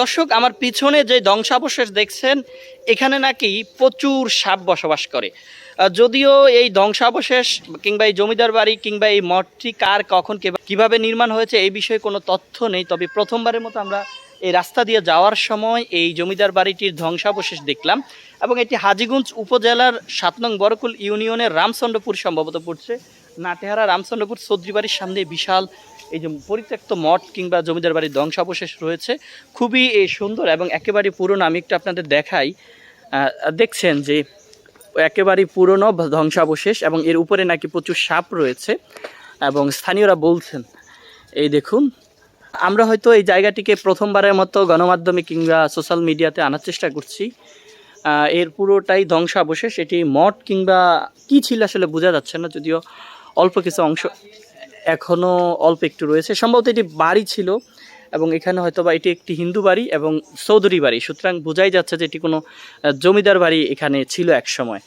দর্শক, আমার পিছনে যে ধ্বংসাবশেষ দেখছেন, এখানে নাকি প্রচুর সাপ বসবাস করে। যদিও এই ধ্বংসাবশেষ কিংবা এই জমিদার বাড়ি কিংবা এই মঠটি কার, কখন কীভাবে নির্মাণ হয়েছে, এই বিষয়ে কোনো তথ্য নেই। তবে প্রথমবারের মতো আমরা এই রাস্তা দিয়ে যাওয়ার সময় এই জমিদার বাড়িটির ধ্বংসাবশেষ দেখলাম এবং এটি হাজিগঞ্জ উপজেলার সাত নং বরকুল ইউনিয়নের রামচন্দ্রপুর সম্ভবত পড়ছে। নাটেহারা রামচন্দ্রপুর চৌধুরী বাড়ির সামনে বিশাল এই যে পরিত্যক্ত মঠ কিংবা জমিদার বাড়ির ধ্বংসাবশেষ রয়েছে। খুবই সুন্দর এবং একেবারে পুরনো, আমি একটু আপনাদের দেখাই। দেখছেন যে একেবারে পুরনো ধ্বংসাবশেষ এবং এর উপরে নাকি প্রচুর সাপ রয়েছে এবং স্থানীয়রা বলছেন, এই দেখুন আমরা হয়তো এই জায়গাটিকে প্রথমবারের মতো গণমাধ্যমে কিংবা সোশ্যাল মিডিয়াতে আনার চেষ্টা করছি। এর পুরোটাই ধ্বংসাবশেষ। এটি মঠ কিংবা কি ছিল আসলে বোঝা যাচ্ছে না, যদিও অল্প কিছু অংশ এখনও অল্প একটু রয়েছে। সম্ভবত এটি বাড়ি ছিল এবং এখানে হয়তো বা এটি একটি হিন্দু বাড়ি এবং চৌধুরী বাড়ি। সুতরাং বোঝাই যাচ্ছে যে এটি কোনো জমিদার বাড়ি এখানে ছিল এক সময়।